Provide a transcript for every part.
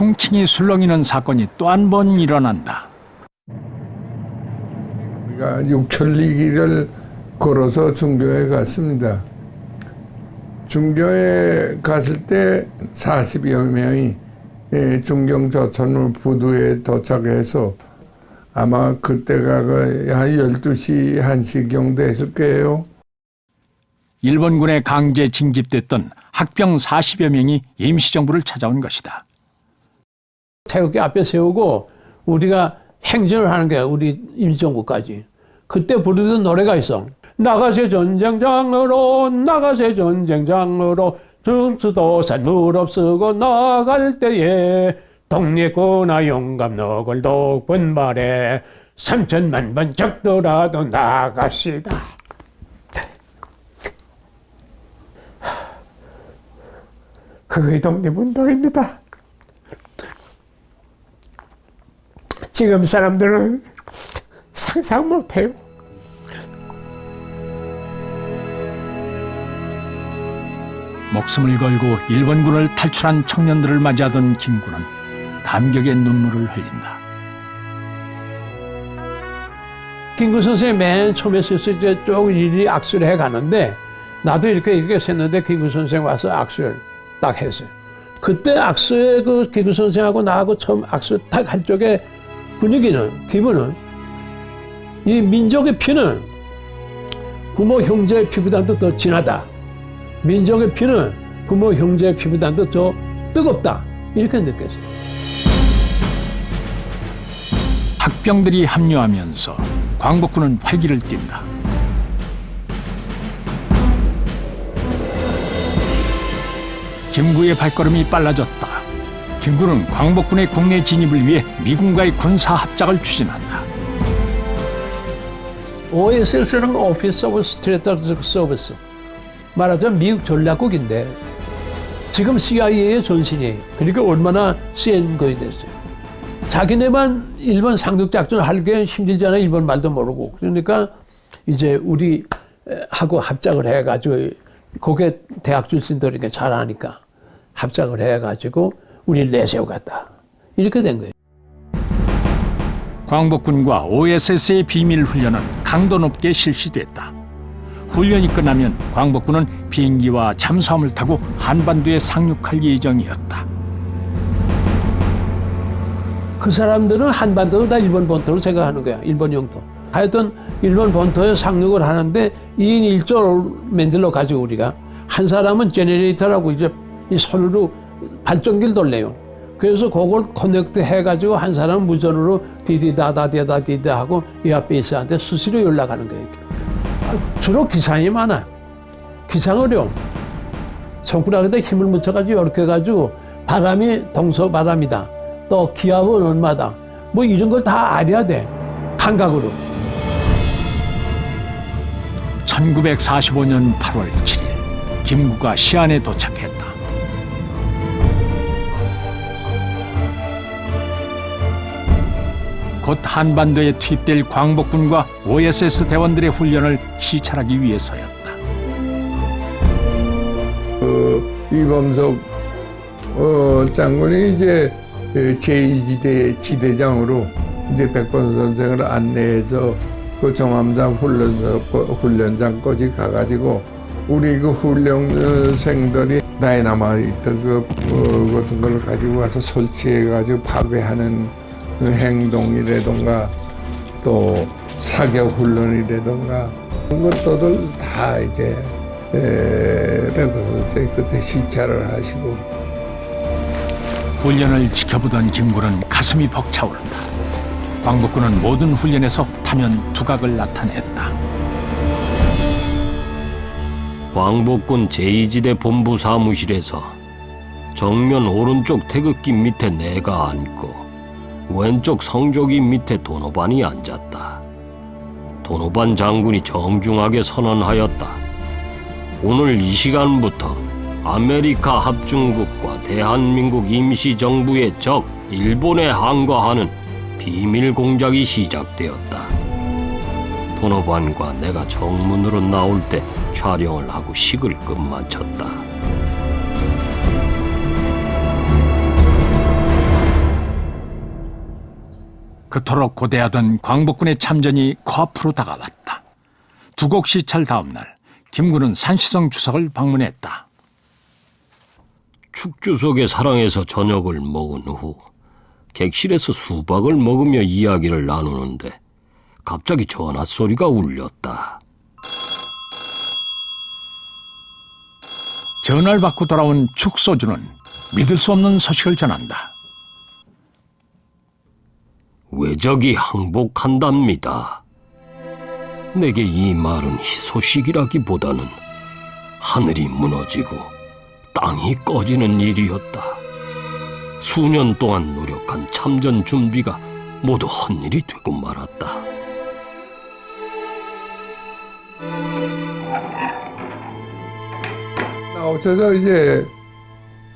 충칭이 술렁이는 사건이 또 한 번 일어난다. 우리가 육천리길을 걸어서 중교에 갔습니다. 중교에 갔을 때 40여 명이 예, 중경 저천을 부두에 도착해서 아마 그때가 그한 12시 1시경 됐을 거예요. 일본군에 강제 징집됐던 학병 40여 명이 임시정부를 찾아온 것이다. 태극기 앞에 세우고 우리가 행진을 하는 거야. 우리 임시정부까지. 그때 부르던 노래가 있어. 나가세 전쟁장으로 나가세 전쟁장으로 등수도 산 무릎 쓰고 나갈 때에 독립구나 용감 너걸 높은 말에 삼천만 번 적더라도 나가시다. 그게 독립운동입니다. 지금 사람들은 상상 못해요. 목숨을 걸고 일본군을 탈출한 청년들을 맞이하던 김군은 감격의 눈물을 흘린다. 김구 선생이 맨 처음에 서서 이제 쭉 일일이 악수를 해 가는데 나도 이렇게 이렇게 했는데 김구 선생 와서 악수를 딱 했어요. 그때 악수에 그 김구 선생하고 나하고 처음 악수 딱 할 적에 분위기는 기분은 이 민족의 피는 부모 형제의 피보다도 더 진하다. 민족의 피는 부모 형제의 피보다도 더 뜨겁다. 이렇게 느꼈어요. 학병들이 합류하면서 광복군은 활기를 띈다. 김구의 발걸음이 빨라졌다. 김구는 광복군의 국내 진입을 위해 미군과의 군사 합작을 추진한다. OSS는 오피스 오브 스트레터직 서비스. 말하자면 미국 전략국인데 지금 CIA의 전신이에요. 그러니까 얼마나 센 거이 됐어요. 자기네만 일본 상륙 작전 하기엔 힘들잖아. 일본 말도 모르고. 그러니까 이제 우리 하고 합작을 해가지고 거기에 대학 출신들이니까 잘하니까 합작을 해가지고 우리 내세워 갔다. 이렇게 된 거예요. 광복군과 OSS의 비밀 훈련은 강도 높게 실시됐다. 훈련이 끝나면 광복군은 비행기와 잠수함을 타고 한반도에 상륙할 예정이었다. 그 사람들은 한반도를 다 일본 본토로 생각하는 거야. 일본 영토. 하여튼 일본 본토에 상륙을 하는데 2인 1조를 만들어 가지고 우리가 한 사람은 제네레이터라고 이제 이 손으로 발전기를 돌려요. 그래서 그걸 커넥트 해가지고 한 사람은 무전으로 디디다다디다 디다 하고 이 앞에 있어한테 수시로 연락하는 거예요. 아, 주로 기상이 많아. 기상 어려움. 손가락에다 힘을 묻혀가지고 이렇게 해가지고 바람이 동서 바람이다. 또 기압은 얼마다. 뭐 이런 걸 다 알아야 돼. 감각으로. 1945년 8월 7일 김구가 시안에 도착했다. 곧 한반도에 투입될 광복군과 OSS 대원들의 훈련을 시찰하기 위해서였다. 이범석 어, 장군이 이제 제2지대 지대장으로 이제 백번 선생을 안내해서 그 정함장 훈련소 훈련장까지 가가지고 우리 그 훈련생들이 다이나마이트 그 어, 같은 걸 가지고 와서 설치해가지고 파괴하는 그 행동이라던가 또 사격 훈련이라던가 그런 것들을 다 이제 백번 선생 그때 시찰을 하시고 훈련을 지켜보던 김구는 가슴이 벅차오른다. 광복군은 모든 훈련에서 타면 두각을 나타냈다. 광복군 제2지대 본부 사무실에서 정면 오른쪽 태극기 밑에 내가 앉고 왼쪽 성조기 밑에 도노반이 앉았다. 도노반 장군이 정중하게 선언하였다. 오늘 이 시간부터 아메리카 합중국과 대한민국 임시정부의 적 일본에 항거하는 비밀 공작이 시작되었다. 도노반과 내가 정문으로 나올 때 촬영을 하고 식을 끝마쳤다. 그토록 고대하던 광복군의 참전이 코앞으로 다가왔다. 두곡 시찰 다음 날 김군은 산시성 주석을 방문했다. 축주석의 사랑에서 저녁을 먹은 후 객실에서 수박을 먹으며 이야기를 나누는데 갑자기 전화 소리가 울렸다. 전화를 받고 돌아온 축소주는 믿을 수 없는 소식을 전한다. 외적이 항복한답니다. 내게 이 말은 희소식이라기보다는 하늘이 무너지고 땅이 꺼지는 일이었다. 수년 동안 노력한 참전 준비가 모두 헛일이 되고 말았다. 나오셔서 이제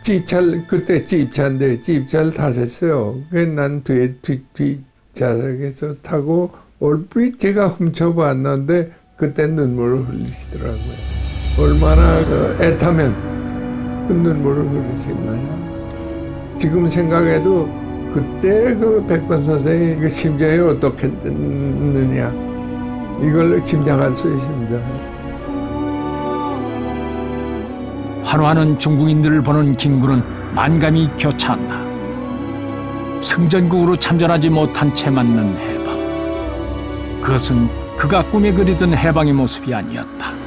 집차를 그때 집차인데 집차를 타셨어요. 그래서 난 뒤에 뒤, 뒷좌석에서 타고 얼핏 제가 훔쳐봤는데 그때 눈물을 흘리시더라고요. 얼마나 그 애타면 그 눈물을 흘리셨나요? 지금 생각해도 그때 그 백번 선생이 그 심정이 어떻겠느냐 이걸 짐작할 수 있습니다. 환호하는 중국인들을 보는 김군은 만감이 교차한다. 승전국으로 참전하지 못한 채 맞는 해방. 그것은 그가 꿈에 그리던 해방의 모습이 아니었다.